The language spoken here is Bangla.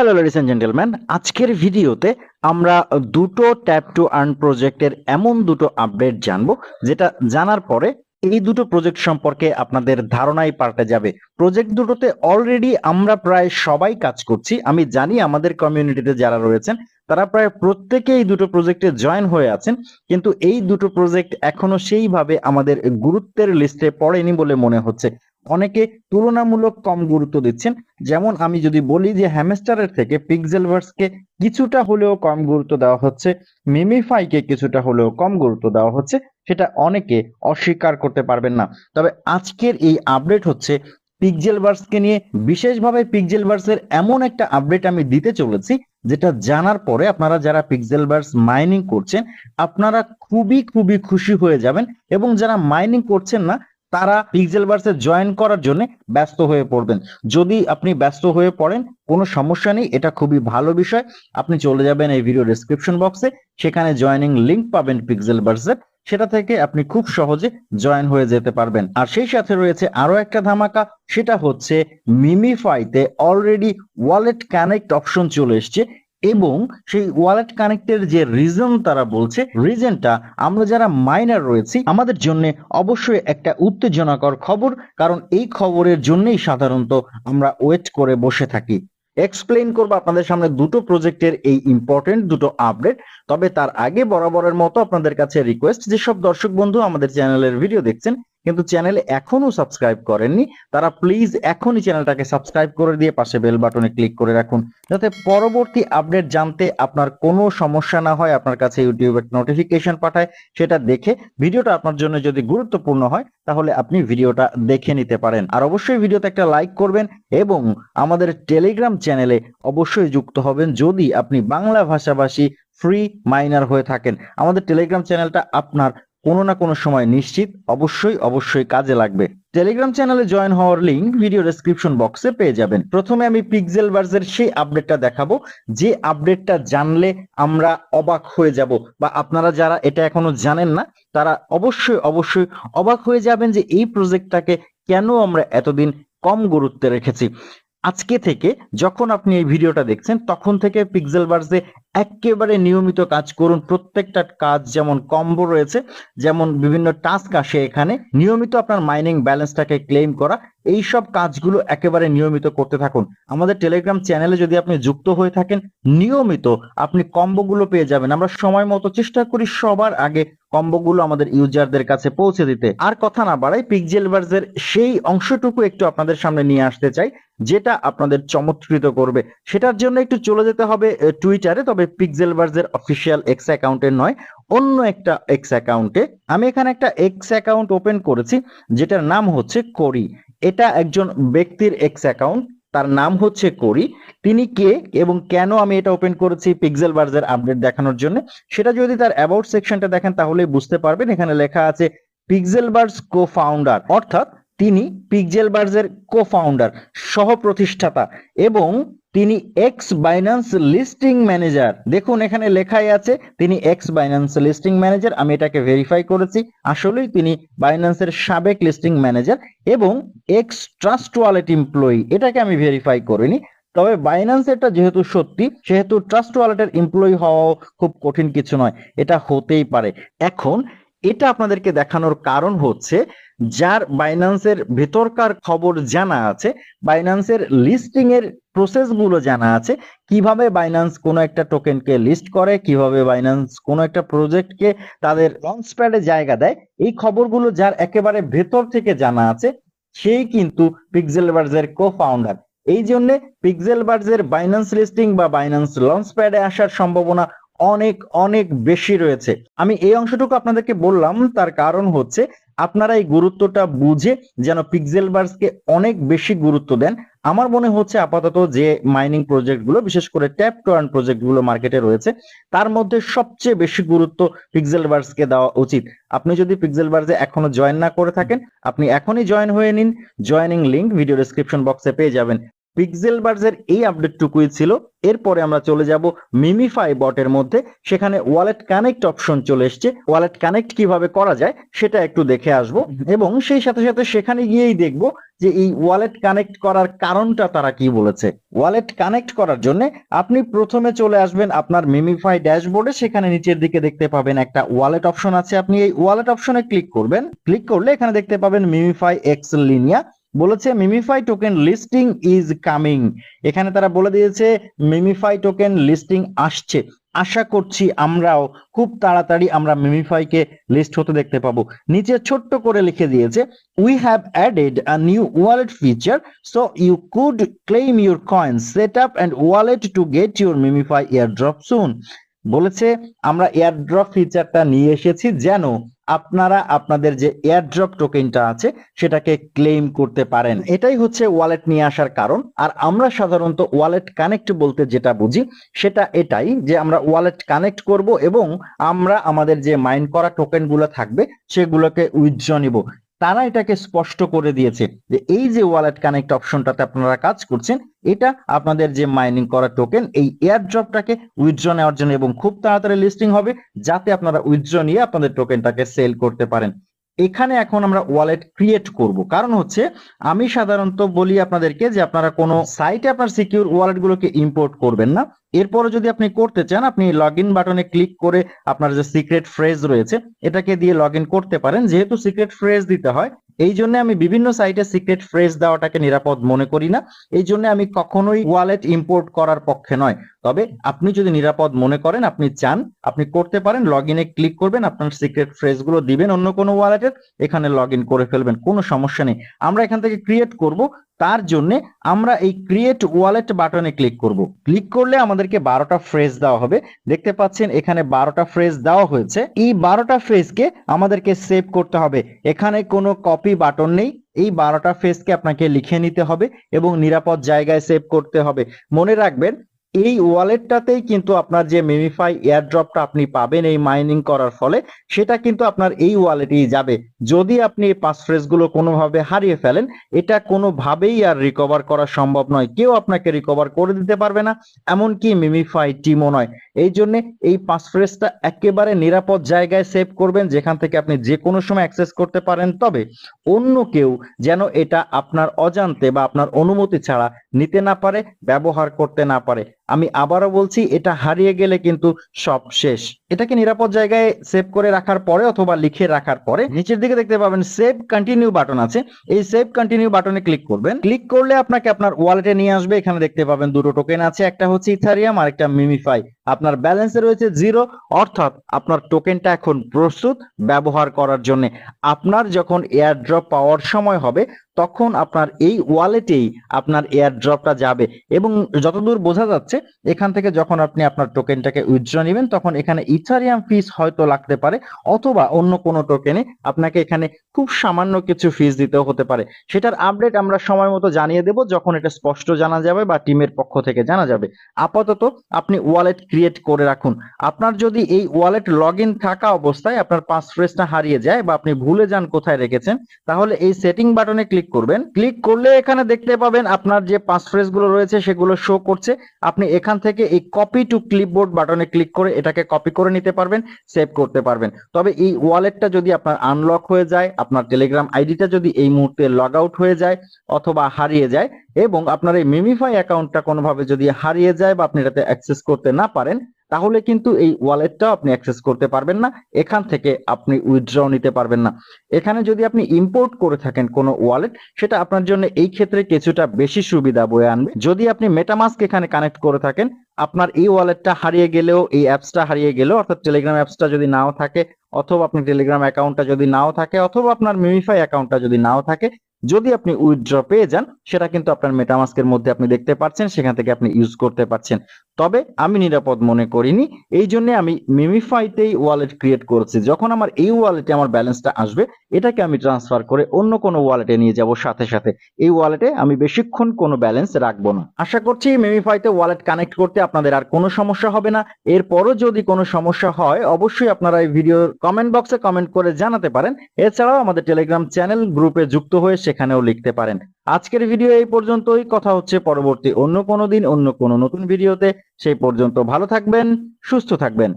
হ্যালো লেডিস এন্ড জেন্টেলম্যান আজকের ভিডিওতে আমরা দুটো ট্যাপ টু আর্ন প্রজেক্টের এমন দুটো আপডেট জানব, যেটা জানার পরে এই দুটো প্রজেক্ট সম্পর্কে আপনাদের ধারণাই পাল্টে যাবে। প্রজেক্ট দুটোতে অলরেডি আমরা প্রায় সবাই কাজ করছি। আমি জানি আমাদের কমিউনিটিতে যারা রয়েছেন, তারা প্রায় প্রত্যেকে এই দুটো প্রজেক্টে জয়েন হয়ে আছেন, কিন্তু এই দুটো প্রজেক্ট এখনও সেইভাবে আমাদের গুরুত্বের লিস্টে পড়েনি বলে মনে হচ্ছে। অনেকে তুলনামূলক কম গুরুত্ব দিচ্ছেন। যেমন আমি যদি বলি যে হ্যামস্টারের থেকে পিক্সেলভার্সকে কিছুটা হলেও কম গুরুত্ব দেওয়া হচ্ছে মিমিফাইকে কিছুটা হলেও কম গুরুত্ব দেওয়া হচ্ছে, সেটা অনেকে অস্বীকার করতে পারবেন না। তবে আজকের এই আপডেট হচ্ছে পিক্সেলভার্সকে নিয়ে। বিশেষভাবে পিক্সেলভার্সের এমন একটা আপডেট আমি দিতে চলেছি, যেটা জানার পরে আপনারা যারা পিকজেলভার্স মাইনিং করছেন, আপনারা খুবই খুবই খুশি হয়ে যাবেন এবং যারা মাইনিং করছেন না তারা পিক্সেলভার্সে জয়েন করার জন্য ব্যস্ত হয়ে পড়বেন। যদি আপনি ব্যস্ত হয়ে পড়েন, কোনো সমস্যা নেই, এটা খুবই ভালো বিষয়। আপনি চলে যাবেন এই ভিডিও ডিসক্রিপশন বক্সে সেখানে জয়েনিং লিংক পাবেন পিক্সেল পিক্সেলভার্সের সেটা থেকে আপনি খুব সহজে জয়েন হয়ে যেতে পারবেন। আর সেই সাথে রয়েছে আরও একটা ধামাকা, সেটা হচ্ছে মিমিফাইতে অলরেডি ওয়ালেট কানেক্ট অপশন চলে এসছে। এবং সেই ওয়ালেট কানেক্টের যে রিজন তারা বলছে রিজনটা আমরা যারা মাইনার রয়েছি, আমাদের জন্য অবশ্যই একটা উত্তেজনাকর খবর, কারণ এই খবরের জন্যই সাধারণত আমরা ওয়েট করে বসে থাকি। এক্সপ্লেইন করব আপনাদের সামনে দুটো প্রজেক্টের এই ইম্পর্টেন্ট দুটো আপডেট তবে তার আগে বরাবরের মতো আপনাদের কাছে রিকোয়েস্ট যেসব দর্শক বন্ধু আমাদের চ্যানেলের ভিডিও দেখছেন কিন্তু চ্যানেলে এখনও সাবস্ক্রাইব করেননি, তারা প্লিজ এখনই চ্যানেলটাকে সাবস্ক্রাইব করে দিয়ে পাশে বেল বাটনে ক্লিক করে রাখুন, যাতে পরবর্তী আপডেট জানতে আপনার কোনো সমস্যা না হয়, আপনার কাছে ইউটিউবে নোটিফিকেশন পাঠায়, সেটা দেখে ভিডিওটা আপনার জন্য যদি গুরুত্বপূর্ণ হয়, তাহলে আপনি ভিডিওটা দেখে নিতে পারেন। আর অবশ্যই ভিডিওতে একটা লাইক করবেন এবং আমাদের টেলিগ্রাম চ্যানেলে অবশ্যই যুক্ত হবেন যদি আপনি বাংলা ভাষাভাষী ফ্রি মাইনার হয়ে থাকেন। আমাদের টেলিগ্রাম চ্যানেলটা আপনার কোনো না কোনো সময় নিশ্চিত, অবশ্যই অবশ্যই কাজে লাগবে। টেলিগ্রাম চ্যানেলে জয়েন হওয়ার লিংক ভিডিও ডেসক্রিপশন বক্সে পেয়ে যাবেন। প্রথমে আমি পিক্সেল ভার্সের সেই আপডেটটা দেখাবো। যে আপডেটটা জানলে আমরা অবাক হয়ে যাব বা আপনারা যারা এটা এখনও জানেন না, তারা অবশ্যই অবশ্যই অবাক হয়ে যাবেন যে এই প্রজেক্টটাকে কেন আমরা এতদিন কম গুরুত্বে রেখেছি। আজকে থেকে যখন আপনি এই ভিডিওটা দেখছেন, তখন থেকে পিক্সেল ভার্সে একেবারে নিয়মিত কাজ করুন। প্রত্যেকটা কাজ যেমন কম্বো রয়েছে, যেমন বিভিন্ন টাস্ক আসে এখানে, নিয়মিত আপনার মাইনিং ব্যালেন্সটাকে ক্লেম করা এই সব কাজগুলো একেবারে নিয়মিত করতে থাকুন। আমাদের টেলিগ্রাম চ্যানেলে যদি আপনি যুক্ত হয়ে থাকেন, নিয়মিত আপনি কম্বোগুলো পেয়ে যাবেন। আমরা সময় মতো চেষ্টা করি সবার আগে কম্বোগুলো আমাদের ইউজারদের কাছে পৌঁছে দিতে। আর কথা না বাড়াই পিকজেল ভার্সের সেই অংশটুকু একটু আপনাদের সামনে নিয়ে আসতে চাই, যেটা আপনাদের চমৎকৃত করবে। সেটার জন্য একটু চলে যেতে হবে টুইটারে তবে পিক্সেল ভার্সের অফিসিয়াল এক্স অ্যাকাউন্টে নয়, অন্য একটা এক্স অ্যাকাউন্টে আমি এখানে একটা এক্স অ্যাকাউন্ট ওপেন করেছি, যেটার নাম হচ্ছে করি এটা একজন ব্যক্তির এক্স অ্যাকাউন্ট তার নাম হচ্ছে করি তিনি কে এবং কেন আমি এটা ওপেন করেছি পিক্সেল ভার্সের আপডেট দেখানোর জন্য? সেটা যদি তার অ্যাবাউট সেকশনটা দেখেন, তাহলে বুঝতে পারবেন, এখানে লেখা আছে পিক্সেল ভার্স কো ফাউন্ডার অর্থাৎ তিনি পিক্সেল ভার্সের কো ফাউন্ডার সহ প্রতিষ্ঠাতা এবং তিনি এক্স বাইন্যান্স লিস্টিং ম্যানেজার দেখুন, এখানে লেখাই আছে, তিনি এক্স বাইন্যান্স লিস্টিং ম্যানেজার আমি এটাকে ভেরিফাই করেছি। আসলেই তিনি বাইন্যান্সের সাবেক লিস্টিং ম্যানেজার এবং এক্স ট্রাস্ট ওয়ালেট এমপ্লয়ি এটাকে আমি ভেরিফাই করিনি। তবে বাইন্যান্স এটা যেহেতু সত্যি, সেহেতু ট্রাস্ট ওয়ালেটের এমপ্লয়ি হওয়াও খুব কঠিন কিছু নয়। এটা হতেই পারে। এখন এটা আপনাদেরকে দেখানোর কারণ হচ্ছে যার বাইন্যান্সের ভেতরকার খবর জানা আছে বাইন্যান্সের লিস্টিং এর প্রসেসগুলো জানা আছে, কীভাবে বাইন্যান্স কোনো একটা টোকেনকে লিস্ট করে, কীভাবে বাইন্যান্স কোনো একটা প্রজেক্টকে তাদের লঞ্চ প্যাডে জায়গা দেয়, এই খবরগুলো যার একেবারে ভেতর থেকে জানা আছে, সেই কিন্তু পিক্সেল ভার্সের কো ফাউন্ডার এই জন্য পিক্সেল ভার্সের বাইন্যান্স লিস্টিং বা বাইন্যান্স লঞ্চ প্যাডে আসার সম্ভাবনা অনেক অনেক বেশি রয়েছে। আমি এই অংশটুকু আপনাদেরকে বললাম, তার কারণ হচ্ছে আপনারা এই গুরুত্বটা বুঝে যেন পিক্সেল বার্সকে অনেক বেশি গুরুত্ব দেন। আমার মনে হচ্ছে আপাতত যে মাইনিং প্রজেক্টগুলো, বিশেষ করে ট্যাপ টু প্রজেক্টগুলো মার্কেটে রয়েছে, তার মধ্যে সবচেয়ে বেশি গুরুত্ব পিক্সেল বার্সকে দেওয়া উচিত। আপনি যদি পিক্সেল বার্সে এখনও জয়েন না করে থাকেন, আপনি এখনই জয়েন হয়ে নিন। জয়েনিং লিংক ভিডিও ডেসক্রিপশন বক্সে পেয়ে যাবেন। পিক্সেল বার্জের এই আপডেটটুকুই ছিল। এরপরে আমরা চলে যাব মিমিফাই বটের মধ্যে। সেখানে ওয়ালেট কানেক্ট অপশন চলে এসছে। ওয়ালেট কানেক্ট কীভাবে করা যায় সেটা একটু দেখে আসব। এবং সেই সাথে সাথে সেখানে গিয়েই দেখব যে এই ওয়ালেট কানেক্ট করার কারণটা তারা কি বলেছে। ওয়ালেট কানেক্ট করার জন্য আপনি প্রথমে চলে আসবেন আপনার মিমিফাই ড্যাশবোর্ডে সেখানে নিচের দিকে দেখতে পাবেন একটা ওয়ালেট অপশন আছে। আপনি এই ওয়ালেট অপশনে ক্লিক করবেন। ক্লিক করলে এখানে দেখতে পাবেন মিমিফাই এক্স লিনিয়া বলেছে Memefi token listing is coming এখানে তারা বলে দিয়েছে মিমিফাই টোকেন লিস্টিং আসছে। আশা করছি আমরাও খুব তাড়াতাড়ি আমরা মিমিফাইকে লিস্ট হতে দেখতে পাবো। নিচে ছোট্ট করে লিখে দিয়েছে we have added a new wallet feature so you could claim your coin set up and wallet to get your Memefi airdrop soon বলেছে, আমরা এয়ারড্রপ ফিচারটা নিয়ে এসেছি যেন আপনারা আপনাদের যে এয়ারড্রপ টোকেনটা আছে, সেটাকে ক্লেম করতে পারেন। এটাই হচ্ছে ওয়ালেট নিয়ে আসার কারণ। আর আমরা সাধারণত ওয়ালেট কানেক্ট বলতে যেটা বুঝি, সেটা এটাই যে আমরা ওয়ালেট কানেক্ট করব এবং আমরা আমাদের যে মাইন্ড করা টোকেনগুলো থাকবে, সেগুলোকে উইথড্র নিব। তারা এটাকে স্পষ্ট করে দিয়েছে যে এই যে ওয়ালেট কানেক্ট অপশনটাতে আপনারা কাজ করছেন, এটা আপনাদের যে মাইনিং করা টোকেন এই এয়ার এয়ারড্রপটাকে উইথড্র নেওয়ার জন্য এবং খুব তাড়াতাড়ি লিস্টিং হবে যাতে আপনারা উইথড্র নিয়ে আপনাদের টোকেনটাকে সেল করতে পারেন। এখানে এখন আমরা ওয়ালেট ক্রিয়েট করব। কারণ হচ্ছে, আমি সাধারণত বলি আপনাদেরকে যে আপনারা কোনো সাইটে আপনার সিকিউর ওয়ালেট গুলোকে ইম্পোর্ট করবেন না। এরপরে যদি আপনি করতে চান, আপনি লগ বাটনে ক্লিক করে আপনার যে সিক্রেট ফ্রেজ রয়েছে, এটাকে দিয়ে লগ করতে পারেন। যেহেতু সিক্রেট ফ্রেজ দিতে হয় এই জন্য আমি বিভিন্ন সাইটে সিক্রেট ফ্রেজ দেওয়াটাকে নিরাপদ মনে করি না। এই জন্য আমি কখনোই ওয়ালেট ইম্পোর্ট করার পক্ষে নয়। তবে আপনি যদি নিরাপদ মনে করেন, আপনি চান, আপনি করতে পারেন লগ ইনে ক্লিক করবেন, আপনার সিক্রেট ফ্রেজগুলো দিবেন অন্য কোনো ওয়ালেটের এখানে লগ করে ফেলবেন, কোনো সমস্যা নেই। আমরা এখান থেকে ক্রিয়েট করব তার জন্য আমরা এই ক্রিয়েট ওয়ালেট বাটনে ক্লিক করব। ক্লিক করলে আমাদেরকে বারোটা ফ্রেজ দেওয়া হবে। দেখতে পাচ্ছেন এখানে বারোটা ফ্রেজ দেওয়া হয়েছে। এই বারোটা ফ্রেজকে আমাদেরকে সেভ করতে হবে। এখানে কোনো কপি বাটন নেই। এই বারোটা ফ্রেজকে আপনাকে লিখে নিতে হবে এবং নিরাপদ জায়গায় সেভ করতে হবে। মনে রাখবেন এই ওয়ালেটটাতেই কিন্তু আপনার যে মেমিফাই এয়ারড্রপটা আপনি পাবেন এই মাইনিং করার ফলে, সেটা কিন্তু আপনার এই ওয়ালেটেই যাবে। যদি আপনি এই পাস ফ্রেজগুলো কোনোভাবে হারিয়ে ফেলেন, এটা কোনোভাবেই আর রিকভার করা সম্ভব নয়। কেউ আপনাকে রিকভার করে দিতে পারবে না, এমনকি মিমিফাই টিমও নয়। এই জন্য এই পাস ফ্রেজটা একেবারে নিরাপদ জায়গায় সেভ করবেন, যেখান থেকে আপনি যে কোনো সময় অ্যাক্সেস করতে পারেন। তবে অন্য কেউ যেন এটা আপনার অজান্তে বা আপনার অনুমতি ছাড়া নিতে না পারে, ব্যবহার করতে না পারে। আমি আবারও বলছি এটা হারিয়ে গেলে কিন্তু সব শেষ। এটাকে নিরাপদ জায়গায় সেভ করে রাখার পরে অথবা লিখে রাখার পরে নিচের দিকে দেখতে পাবেন সেভ কন্টিনিউ বাটন আছে। এই সেভ কন্টিনিউ বাটনে ক্লিক করবেন। ক্লিক করলে আপনাকে আপনার ওয়ালেটে নিয়ে আসবে। এখানে দেখতে পাবেন দুটো টোকেন আছে। একটা হচ্ছে ইথারিয়াম আর একটা মিমিফাই আপনার ব্যালেন্সে রয়েছে জিরো অর্থাৎ আপনার টোকেনটা এখন প্রস্তুত ব্যবহার করার জন্য। আপনার যখন এয়ারড্রপ পাওয়ার সময় হবে, তখন আপনার এই ওয়ালেটেই আপনার এয়ারড্রপটা যাবে। এবং যতদূর বোঝা যাচ্ছে, এখান থেকে যখন আপনি আপনার টোকেনটাকে উইথড্র নেবেন, তখন এখানে ইথারিয়াম ফিস হয়তো লাগতে পারে, অথবা অন্য কোনো টোকেনে আপনাকে এখানে খুব সামান্য কিছু ফিস দিতেও হতে পারে। সেটার আপডেট আমরা সময় মতো জানিয়ে দেব যখন এটা স্পষ্ট জানা যাবে বা টিমের পক্ষ থেকে জানা যাবে। আপাতত আপনি ওয়ালেট ক্রিয়েট করে রাখুন। আপনার যদি এই ওয়ালেট লগ থাকা অবস্থায় আপনার পাস ফ্রেজটা হারিয়ে যায় বা আপনি ভুলে যান কোথায় রেখেছেন, তাহলে এই সেটিং বাটনে ক্লিক করবেন। ক্লিক করলে এখানে দেখতে পাবেন আপনার যে পাস ফ্রেজগুলো রয়েছে সেগুলো শো করছে। আপনি এখান থেকে এই কপি টু ক্লিপবোর্ড বাটনে ক্লিক করে এটাকে কপি করে নিতে পারবেন সেভ করতে পারবেন। তবে এই ওয়ালেটটা যদি আপনার আনলক হয়ে যায়, আপনার টেলিগ্রাম আইডিটা যদি এই মুহূর্তে লগ আউট হয়ে যায় অথবা হারিয়ে যায় এবং আপনার এই মিমিফাই অ্যাকাউন্টটা কোনোভাবে যদি হারিয়ে যায় বা আপনি এটাতে অ্যাক্সেস করতে না পারেন তাহলে কিন্তু এই ওয়ালেটটাও আপনি অ্যাক্সেস করতে পারবেন না, এখান থেকে আপনি উইথড্র নিতে পারবেন না। এখানে যদি আপনি ইম্পোর্ট করে থাকেন কোনো ওয়ালেট সেটা আপনার জন্য এই ক্ষেত্রে কিছুটা বেশি সুবিধা বয়ে আনবে। যদি আপনি মেটামাস্ক এখানে কানেক্ট করে থাকেন, আপনার এই ওয়ালেটটা হারিয়ে গেলেও, এই অ্যাপসটা হারিয়ে গেলেও, অর্থাৎ টেলিগ্রাম অ্যাপসটা যদি নাও থাকে, অথবা আপনি টেলিগ্রাম অ্যাকাউন্টটা যদি নাও থাকে, অথবা আপনার মিমিফাই অ্যাকাউন্টটা যদি নাও থাকে, যদি আপনি উইথড্র পেয়ে যান, সেটা কিন্তু আপনার মেটামাস্কের মধ্যে আপনি দেখতে পাচ্ছেন, সেখান থেকে আপনি ইউজ করতে পারছেন। তবে আমি নিরাপদ মনে করিনি। এই জন্য আমি মিমিফাইতেই ওয়ালেট ক্রিয়েট করেছি। যখন আমার এই ওয়ালেটে আমার ব্যালেন্সটা আসবে, এটাকে আমি ট্রান্সফার করে অন্য কোনো ওয়ালেটে নিয়ে যাব সাথে সাথে। এই ওয়ালেটে আমি বেশিক্ষণ কোনো ব্যালেন্স রাখব না। আশা করছি মিমিফাইতে ওয়ালেট কানেক্ট করতে আপনাদের আর কোনো সমস্যা হবে না। এরপরও যদি কোনো সমস্যা হয়, অবশ্যই আপনারা এই ভিডিওর কমেন্ট বক্সে কমেন্ট করে জানাতে পারেন। এছাড়াও আমাদের টেলিগ্রাম চ্যানেল গ্রুপে যুক্ত হয়ে সেখানেও লিখতে পারেন। আজকের ভিডিও এই পর্যন্তই। কথা হচ্ছে পরবর্তী অন্য কোনো দিন, অন্য কোনো নতুন ভিডিওতে সেই পর্যন্ত ভালো থাকবেন, সুস্থ থাকবেন।